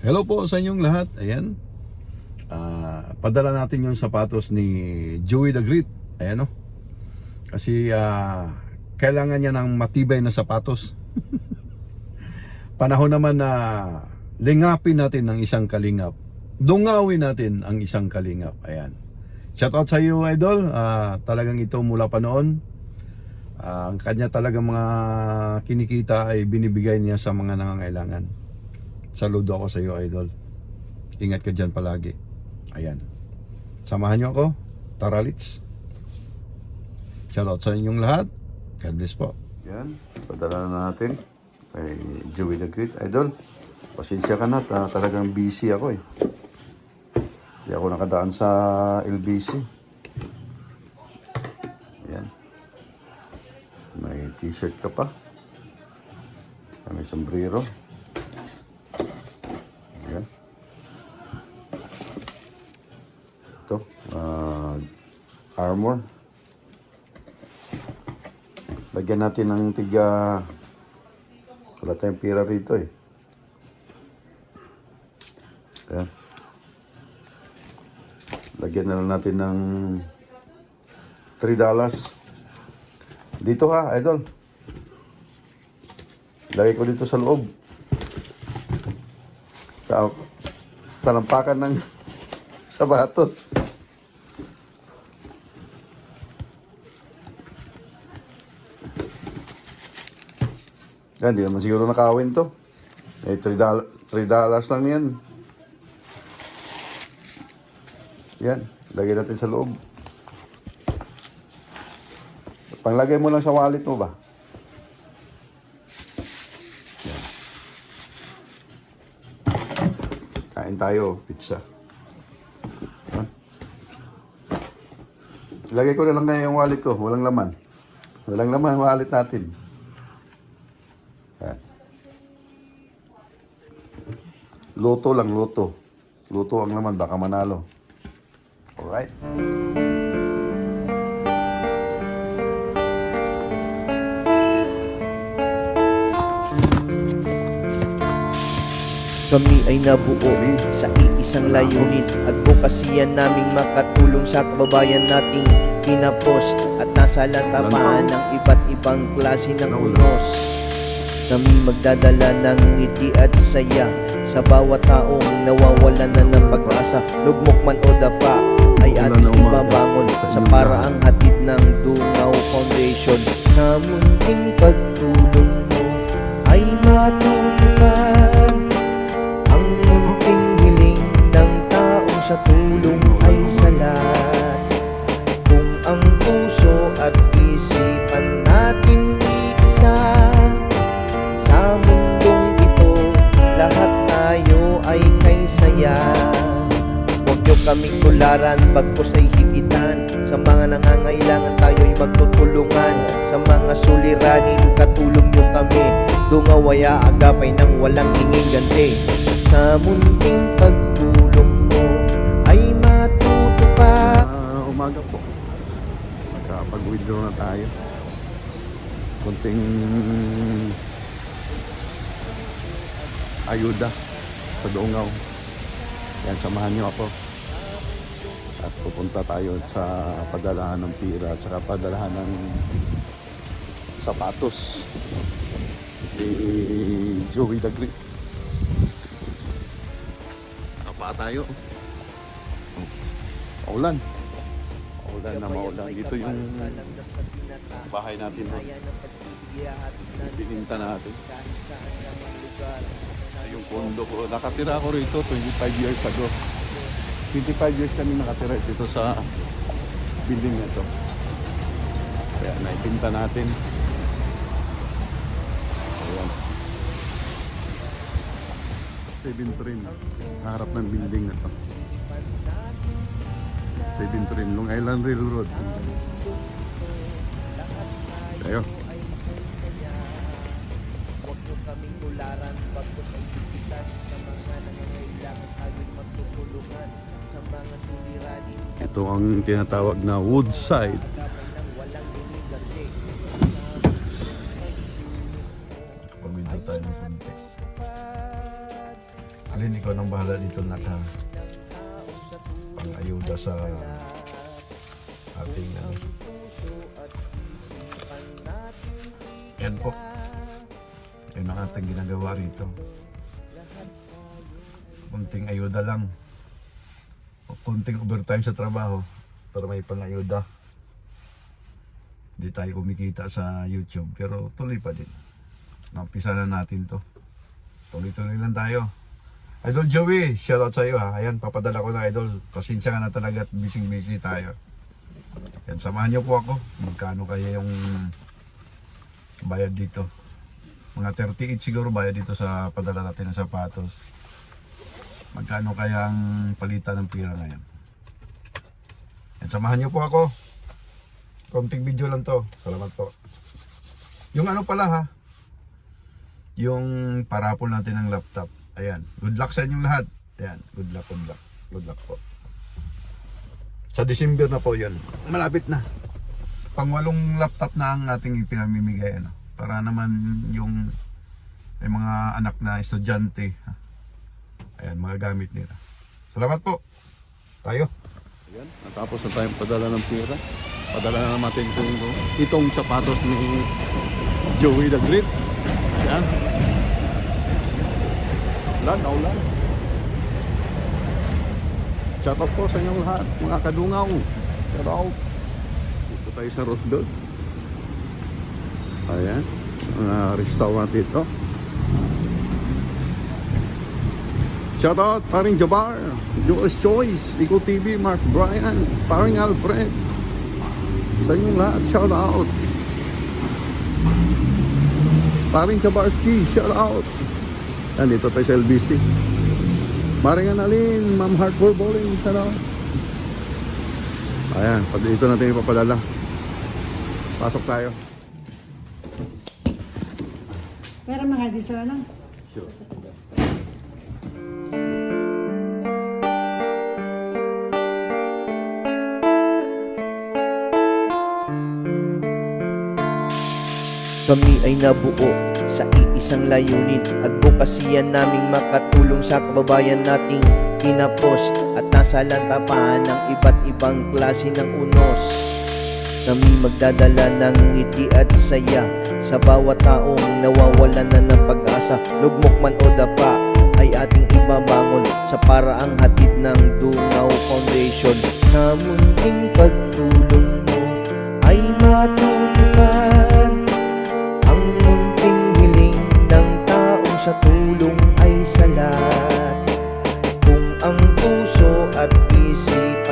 Hello po sa inyong lahat. Ayan. Ah, padala natin yung sapatos ni Joey the Great. Ayan o. Kasi ah, kailangan niya ng matibay na sapatos. Panahon naman na lingapin natin ang isang kalingap. Dungawin natin ang isang kalingap. Ayan. Shout out sa iyo, Idol. Ah, talagang ito mula pa noon. Ah, ang kanya talagang mga kinikita ay binibigay niya sa mga nangangailangan. Saludo ako sa iyo, Idol. Ingat ka dyan palagi. Ayan. Samahan niyo ako. Tara, Litz. Shoutout sa inyong lahat. God bless po. Yan. Padala na natin. Kay Joey the Great. Idol, pasensya ka na. Ta- talagang busy ako eh. Hindi ako nakadaan sa LBC. Ayan. May t-shirt ka pa. May sombrero. Ayan. Ito, ah, armor. Lagyan natin ng tiga... Wala tayong pira rito eh. Ayan. Lagyan na lang natin ng 3 dollars. Dito ha, idol. Lagay ko dito sa loob. Sa talampakan ng sapatos. Yan, di naman siguro nakawin to. Eh, 3 dollars, 3 dollars lang yan. Yan, lagay natin sa loob. Panglagay mo lang sa wallet mo ba? Yan. Kain tayo, pizza. Ilagay ko na lang kaya yung wallet ko, walang laman. Walang laman ang wallet natin. Yan. Loto lang, loto. Loto ang laman, baka manalo. Alright. Kami ay nabuo sa iisang layunin Advokasya naming makatulong sa kababayan nating pinapos At nasa latamaan ng iba't ibang klase ng unos. Kami magdadala ng ngiti at saya Sa bawat taong nawawalan na ng pag-asa. Lugmok man o dapa ay ating kaming tularan, bagpos ay higitan Sa mga nangangailangan tayo'y magtutulungan Sa mga suliranin, katulong niyo kami Dungawaya agapay ng walang hinging ganti Sa munting pagtulong mo ay matutupad Ah, umaga po. Magkapag-withdraw na tayo. Kunting ayuda sa Dungaw. Yan, samahan niyo ako. At pupunta tayo sa padalahan ng pira at saka padalahan ng sapatos ni Joey the Great. Apa tayo? Ulan. Ulan na maulan. Dito yung bahay natin. no? Bininta natin. Yung kondo ko. Nakatira ako rito 25 years ago. 25 years kami nakatira dito sa building na to. Kaya naipinta natin. Ayan. 7 rin. Harap ng building na to. 7 rin. Long Island Railroad. Tayo. Ito ang tinatawag na Woodside. Pag-window tayo ng konti. Alin ikaw nang bahala dito naka pang-ayuda sa ating ano. Yan po. Yan ang ating ginagawa rito. Kunting ayuda lang. O kunting overtime sa trabaho para may pang-ayuda. Hindi tayo kumikita sa YouTube pero tuloy pa din. Nampisa na natin to. Tuloy-tuloy lang tayo. Idol Joey, shoutout sa iyo ha. Ayan, papadala ko na idol. Pasensya na talaga at busy-busy tayo. Yan, samahan niyo po ako. Magkano kaya yung bayad dito? Mga 38 siguro bayad dito sa padala natin ng sapatos. Magkano kaya ang palitan ng pira ngayon? Yan, samahan niyo po ako. Konting video lang to. Salamat po. Yung ano pala ha, yung parapol natin ng laptop. Ayan. Good luck sa inyong lahat. Ayan. Good luck, good luck. Good luck po. Sa December na po yun. Malapit na. Pangwalong laptop na ang ating ipinamimigay. Ano, para naman yung may mga anak na estudyante. ha. Ayan, mga gamit nila. Salamat po. Tayo. Ayan, natapos na tayong padala ng pira. Padala na natin itong, itong sapatos ni Joey the Great. Ayan. Ulan, naulan. Shout out po sa inyong lahat, mga kadungaw. Shout out. Dito tayo sa Rosdod. Ayan. Mga restaurant dito. Shout out, paring Jabar, Joel's Choice, Eco TV, Mark Bryan, paring Alfred. Sa inyong lahat, shout out. Paring Jabarski, shout out. Yan, dito tayo sa LBC. Maring Analin, Ma'am Hardcore Bowling, shout out. Ayan, pag dito natin ipapadala. Pasok tayo. Pero mga di sa ano? Sure. Kami ay nabuo sa iisang layunin? Advokasya naming makatulong sa kababayan nating kinapos At nasa lantapan ng iba't ibang klase ng unos. Kami magdadala ng ngiti at saya Sa bawat taong nawawalan na ng pag-asa. Lugmok man o dapa ay ating ibabangon Sa paraang hatid ng Dungaw Foundation. Sa munting pagtulong mo ay matutupad sa tulong ay salat. Kung ang puso at isipan